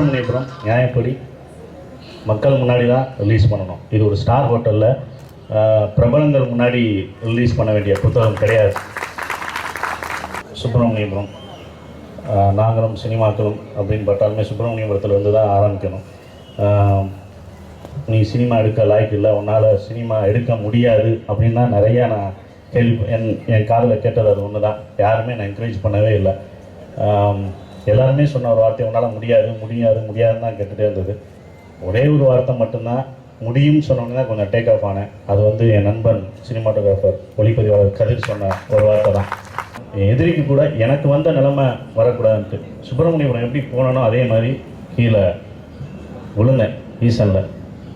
சுப்பிரமணியபுரம் நியாயப்படி. மக்கள் முன்னாடி தான் ரிலீஸ் பண்ணணும். இது ஒரு ஸ்டார் ஹோட்டலில் பிரபலங்கள் முன்னாடி ரிலீஸ் பண்ண வேண்டிய புத்தகம் கிடையாது. சுப்பிரமணியபுரம். நாங்களும் சினிமாக்களும் அப்படின்னு பார்த்தாலுமே சுப்பிரமணியபுரத்தில் இருந்து தான் ஆரம்பிக்கணும். நீ சினிமா எடுக்க லாய்க்கு இல்லை உன்னால் சினிமா எடுக்க முடியாது அப்படின்னு நிறையா நான் கேள்வி என் என் காதில் கேட்டது அது ஒன்று தான் யாருமே நான் என்கரேஜ் பண்ணவே இல்லை. எல்லாருமே சொன்ன ஒரு வார்த்தை உன்னால் முடியாது முடியாது முடியாதுன்னு தான் கேட்டுகிட்டே இருந்தது. ஒரே ஒரு வார்த்தை மட்டும்தான் முடியும்னு சொன்னோன்னே தான் கொஞ்சம் டேக் ஆஃப் ஆனேன். அது வந்து என் நண்பன் சினிமாட்டோகிராஃபர் ஒளிப்பதிவாளர் கதிர் சொன்ன ஒரு வார்த்தை தான். என் எதிரிக்கு கூட எனக்கு வந்த நிலைமை வரக்கூடாதுன்ட்டு. சுப்பிரமணியபுரம் எப்படி போனனோ அதே மாதிரி கீழே விழுந்தேன் ஈசனில்.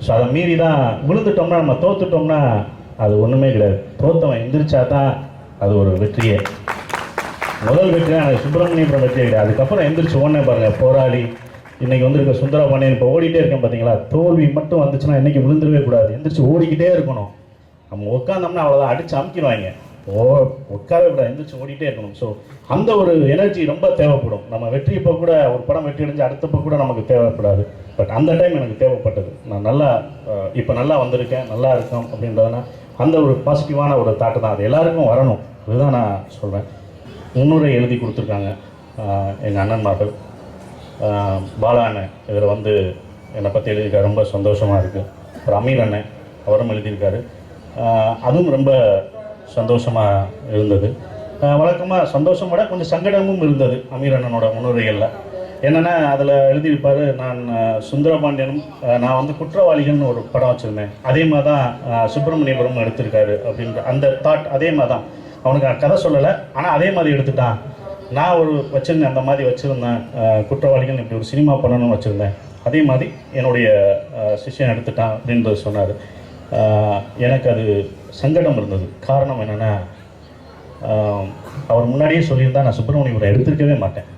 ஸோ அதை மீறி தான் விழுந்துட்டோம்னா நம்ம தோத்துட்டோம்னா அது ஒன்றுமே கிடையாது. தோத்தவன் எந்திரிச்சா தான் அது ஒரு வெற்றியே. முதல் வெற்றி தான் எனக்கு சுப்பிரமணியபுரம் வெற்றி கிடையாது அதுக்கப்புறம் எந்திரிச்சு ஒன்றே பாருங்கள் போராடி இன்னைக்கு வந்திருக்க சுந்தரபாண்டியன் இப்போ ஓடிட்டே இருக்கேன் பார்த்தீங்களா தோல்வி மட்டும் வந்துச்சுன்னா இன்னைக்கு விழுந்துடவே கூடாது. எந்திரிச்சு ஓடிக்கிட்டே இருக்கணும். நம்ம உட்காந்தோம்னா அவ்வளோதான் அடிச்சு அமுக்கிடுவாங்க. ஓ உட்காரவே கூடாது எந்திரிச்சு ஓடிட்டே இருக்கணும். ஸோ அந்த ஒரு எனர்ஜி ரொம்ப தேவைப்படும். நம்ம வெற்றி இப்போ கூட ஒரு படம் வெற்றி அடைஞ்சு அடுத்தப்போ கூட நமக்கு தேவைப்படாது. பட் அந்த டைம் எனக்கு தேவைப்பட்டது. நான் நல்லா இப்போ நல்லா வந்திருக்கேன் நல்லா இருக்கோம் அப்படின்றதுனா அந்த ஒரு பாசிட்டிவான ஒரு தாட்டு தான். அது எல்லாருக்கும் வரணும். அதுதான் நான் சொல்கிறேன் முன்னுரை எழுதி கொடுத்துருக்காங்க எங்கள் அண்ணன்மார்கள் பாலா அண்ணன் இதில் வந்து என்னை பற்றி எழுதியிருக்காரு ரொம்ப சந்தோஷமாக இருக்குது அப்புறம் அமீர் அண்ணன் அவரும் எழுதியிருக்காரு. அதுவும் ரொம்ப சந்தோஷமாக இருந்தது. வழக்கமாக சந்தோஷம் விட கொஞ்சம் சங்கடமும் இருந்தது அமீர் அண்ணனோட முன்னுரைகளில். என்னென்னா அதில் எழுதியிருப்பார் நான் சுந்தரபாண்டியனும் நான் வந்து குற்றவாளிகள்னு ஒரு படம் வச்சுருந்தேன். அதே மாதிரி தான் ஆஹ் சுப்பிரமணியபுரம் எடுத்திருக்காரு அப்படின்ற அந்த தாட் அதே மாதிரி தான் அவனுக்கு நான் கதை சொல்லலை ஆனால் அதே மாதிரி எடுத்துட்டான். நான் ஒரு வச்சுருந்தேன் அந்த மாதிரி வச்சுருந்தேன். குற்றவாளிகள் இப்படி ஒரு சினிமா பண்ணணும்னு வச்சுருந்தேன். அதே மாதிரி என்னுடைய சிஷ்யன் எடுத்துட்டான் அப்படின்றது சொன்னார். எனக்கு அது சங்கடம் இருந்தது. காரணம் என்னென்னா அவர் முன்னாடியே சொல்லியிருந்தா நான் சுப்பிரமணியபுரம் எடுத்துருக்கவே மாட்டேன்.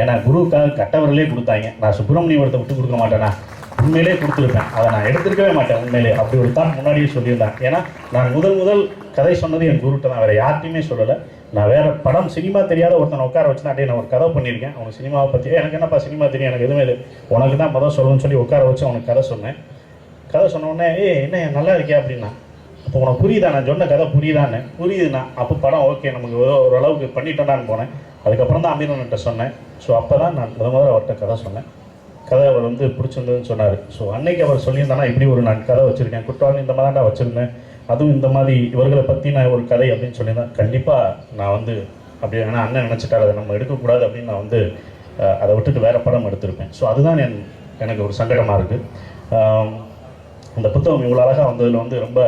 ஏன்னா குருவுக்காக கட்டவர்களே கொடுத்தாங்க. நான் சுப்பிரமணியபுரத்தை விட்டு கொடுக்க மாட்டேனா? உண்மையிலே கொடுத்துருப்பேன் அதை நான் எடுத்திருக்கவே மாட்டேன் உண்மையிலே. அப்படி ஒரு தான் முன்னாடியே சொல்லியிருந்தேன் ஏன்னா நான் முதல் முதல் கதை சொன்னது என் குருட்ட தான். வேறு யார்ட்டையுமே சொல்லலை. நான் வேற படம் சினிமா தெரியாத ஒருத்தனை உட்கார வச்சு நான் நான் ஒரு கதை பண்ணியிருக்கேன். அவனுக்கு சினிமாவை பற்றி எனக்கு என்னப்பா சினிமா தெரியும்? எனக்கு எதுவுமே இது உனக்கு தான் முதல் சொல்லணும்னு சொல்லி உட்கார வச்சு அவனுக்கு கதை சொன்னேன். கதை சொன்ன உடனே ஏய் என்ன நல்லா இருக்கியா? அப்படின்னா அப்போ உனக்கு புரியுதா? நான் சொன்ன கதை புரியுதான்னு? புரியுதுண்ணா. அப்போ படம் ஓகே. நமக்கு ஏதோ ஓரளவுக்கு பண்ணிட்டோம்டான்னு போனேன். அதுக்கப்புறம் தான் அமீரன்கிட்ட சொன்னேன். ஸோ அப்போ தான் நான் முத முதல்ல அவர்கிட்ட கதை சொன்னேன். கதை அவர் வந்து பிடிச்சிருந்ததுன்னு சொன்னார். ஸோ அன்னைக்கு அவர் சொல்லியிருந்தானா இப்படி ஒரு நான் கதை வச்சுருக்கேன். குற்றாலம் இந்த மாதிரி தான் வச்சுருந்தேன். அதுவும் இந்த மாதிரி இவர்களை பற்றி நான் ஒரு கதை அப்படின்னு சொல்லியிருந்தேன். கண்டிப்பாக நான் வந்து அப்படி ஏன்னா அண்ணன் நினச்சிட்டாரு அதை நம்ம எடுக்கக்கூடாது அப்படின்னு நான் வந்து அதை விட்டுட்டு வேறு படம் எடுத்திருப்பேன். ஸோ அதுதான் என் எனக்கு ஒரு சங்கடமாக இருக்குது அந்த புத்தகம் இவ்வளோ அழகாக வந்ததில் வந்து ரொம்ப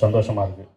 சந்தோஷமாக இருக்குது